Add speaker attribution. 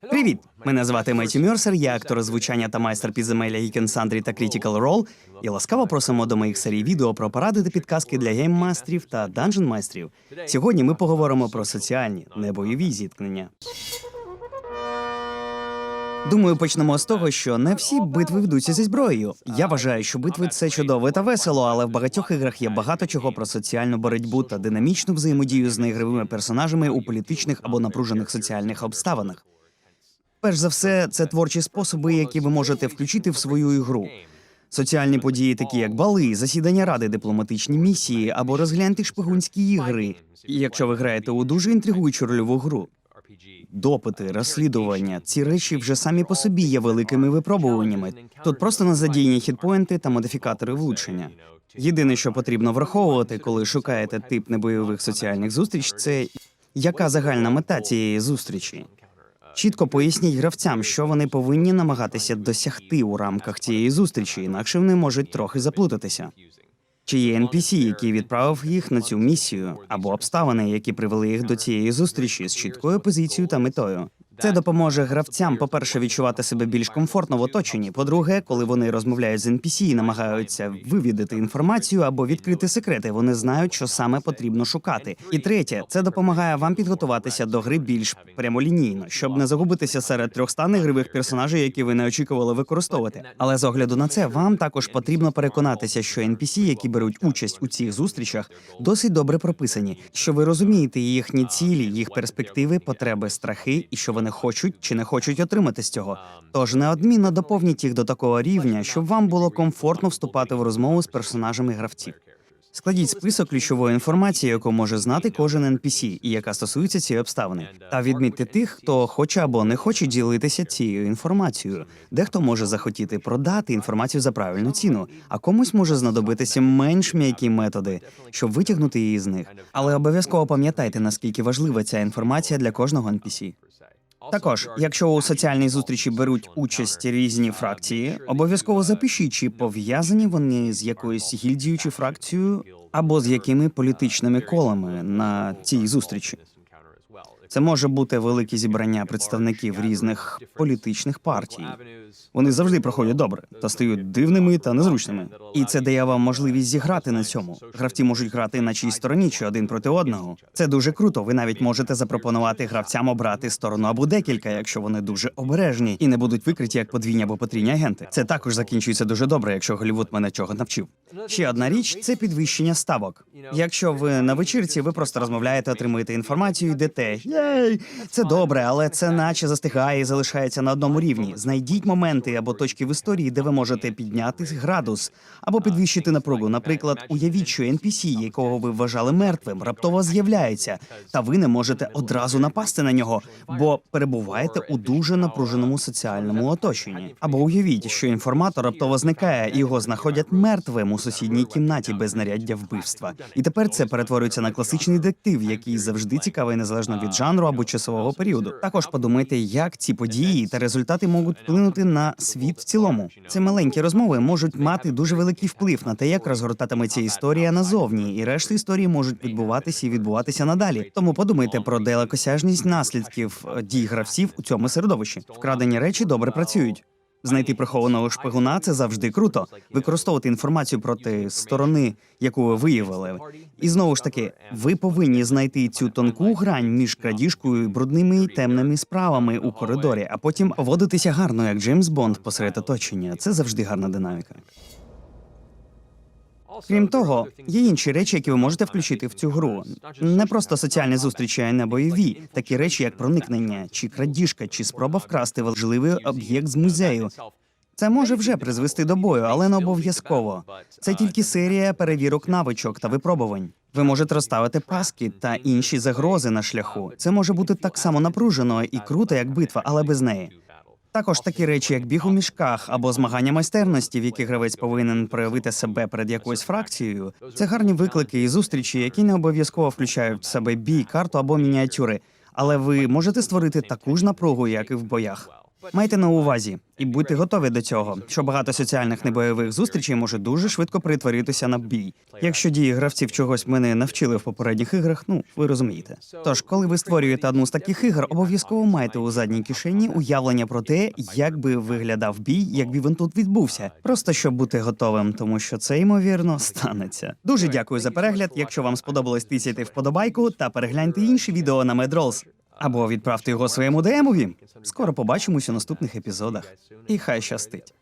Speaker 1: Привіт! Мене звати Меті Мьорсер, я актор озвучання та майстер підземелля Sundry та Critical Role. І ласкаво просимо до моїх серій відео про поради та підказки для гейммастерів та данжен майстрів. Сьогодні ми поговоримо про соціальні небойові зіткнення. Думаю, почнемо з того, що не всі битви ведуться зі зброєю. Я вважаю, що битви це чудово та весело, але в багатьох іграх є багато чого про соціальну боротьбу та динамічну взаємодію з неігровими персонажами у політичних або напружених соціальних обставинах. Перш за все, це творчі способи, які ви можете включити в свою ігру. Соціальні події, такі як бали, засідання ради, дипломатичні місії або розгляньте шпигунські ігри. Якщо ви граєте у дуже інтригуючу рольову гру, допити, розслідування, ці речі вже самі по собі є великими випробуваннями. Тут просто не задіяні хітпоінти та модифікатори влучення. Єдине, що потрібно враховувати, коли шукаєте тип небойових соціальних зустріч, це яка загальна мета цієї зустрічі. Чітко поясніть гравцям, що вони повинні намагатися досягти у рамках цієї зустрічі, інакше вони можуть трохи заплутатися. Чи є NPC, який відправив їх на цю місію, або обставини, які привели їх до цієї зустрічі з чіткою позицією та метою. Це допоможе гравцям, по-перше, відчувати себе більш комфортно в оточенні. По-друге, коли вони розмовляють з NPC і намагаються вивідати інформацію або відкрити секрети, вони знають, що саме потрібно шукати. І третє, це допомагає вам підготуватися до гри більш прямолінійно, щоб не загубитися серед 300 ігрових персонажів, які ви не очікували використовувати. Але з огляду на це, вам також потрібно переконатися, що NPC, які беруть участь у цих зустрічах, досить добре прописані, що ви розумієте їхні цілі, їх перспективи, потреби, страхи, і що вони хочуть чи не хочуть отримати з цього. Тож неодмінно доповніть їх до такого рівня, щоб вам було комфортно вступати в розмову з персонажами гравців. Складіть список ключової інформації, яку може знати кожен NPC, і яка стосується цієї обставини, та відмітьте тих, хто хоче або не хоче ділитися цією інформацією. Дехто може захотіти продати інформацію за правильну ціну, а комусь може знадобитися менш м'які методи, щоб витягнути її з них. Але обов'язково пам'ятайте, наскільки важлива ця інформація для кожного NPC. Також, якщо у соціальній зустрічі беруть участь різні фракції, обов'язково запишіть, чи пов'язані вони з якоюсь гільдією чи фракцією, або з якими політичними колами на цій зустрічі. Це може бути велике зібрання представників різних політичних партій. Вони завжди проходять добре та стають дивними та незручними. І це дає вам можливість зіграти на цьому. Гравці можуть грати на чиїй стороні чи один проти одного. Це дуже круто. Ви навіть можете запропонувати гравцям обрати сторону або декілька, якщо вони дуже обережні і не будуть викриті як подвійні або потрійні агенти. Це також закінчується дуже добре, якщо Голівуд мене чого навчив. Ще одна річ це підвищення ставок. Якщо ви на вечірці, ви просто розмовляєте, отримуєте інформацію, йдете. Єй, це добре, але це наче застигає і залишається на одному рівні. Знайдіть моменти або точки в історії, де ви можете підняти градус або підвищити напругу. Наприклад, уявіть, що NPC, якого ви вважали мертвим, раптово з'являється, та ви не можете одразу напасти на нього, бо перебуваєте у дуже напруженому соціальному оточенні. Або уявіть, що інформатор раптово зникає, і його знаходять мертвим у сусідній кімнаті без знаряддя вбивства. І тепер це перетворюється на класичний детектив, який завжди цікавий незалежно від жанру або часового періоду. Також подумайте, як ці події та результати можуть вплинути на світ в цілому. Це маленькі розмови можуть мати дуже великий вплив на те, як розгортатиметься історія назовні, і решта історії можуть відбуватися і відбуватися надалі. Тому подумайте про далекосяжність наслідків е, дій гравців у цьому середовищі. Вкрадені речі добре працюють. Знайти прихованого шпигуна це завжди круто. Використовувати інформацію проти сторони, яку ви виявили. І знову ж таки, ви повинні знайти цю тонку грань між крадіжкою брудними і темними справами у коридорі, а потім водитися гарно, як Джеймс Бонд посеред оточення. Це завжди гарна динаміка. Крім того, є інші речі, які ви можете включити в цю гру. Не просто соціальні зустрічі, а не бойові. Такі речі, як проникнення, чи крадіжка, чи спроба вкрасти важливий об'єкт з музею. Це може вже призвести до бою, але не обов'язково. Це тільки серія перевірок навичок та випробувань. Ви можете розставити паски та інші загрози на шляху. Це може бути так само напружено і круто, як битва, але без неї. Також такі речі, як біг у мішках або змагання майстерності, в яких гравець повинен проявити себе перед якоюсь фракцією. Це гарні виклики і зустрічі, які не обов'язково включають в себе бій, карту або мініатюри. Але ви можете створити таку ж напругу, як і в боях. Майте на увазі і будьте готові до цього, що багато соціальних небойових зустрічей може дуже швидко перетворитися на бій. Якщо дії гравців чогось мене навчили в попередніх іграх, ну ви розумієте. Тож, коли ви створюєте одну з таких ігор, обов'язково майте у задній кишені уявлення про те, як би виглядав бій, якби він тут відбувся. Просто щоб бути готовим, тому що це ймовірно станеться. Дуже дякую за перегляд. Якщо вам сподобалось, тисяйте вподобайку та перегляньте інші відео на Медролс. Або відправте його своєму демові. Скоро побачимось у наступних епізодах. І хай щастить.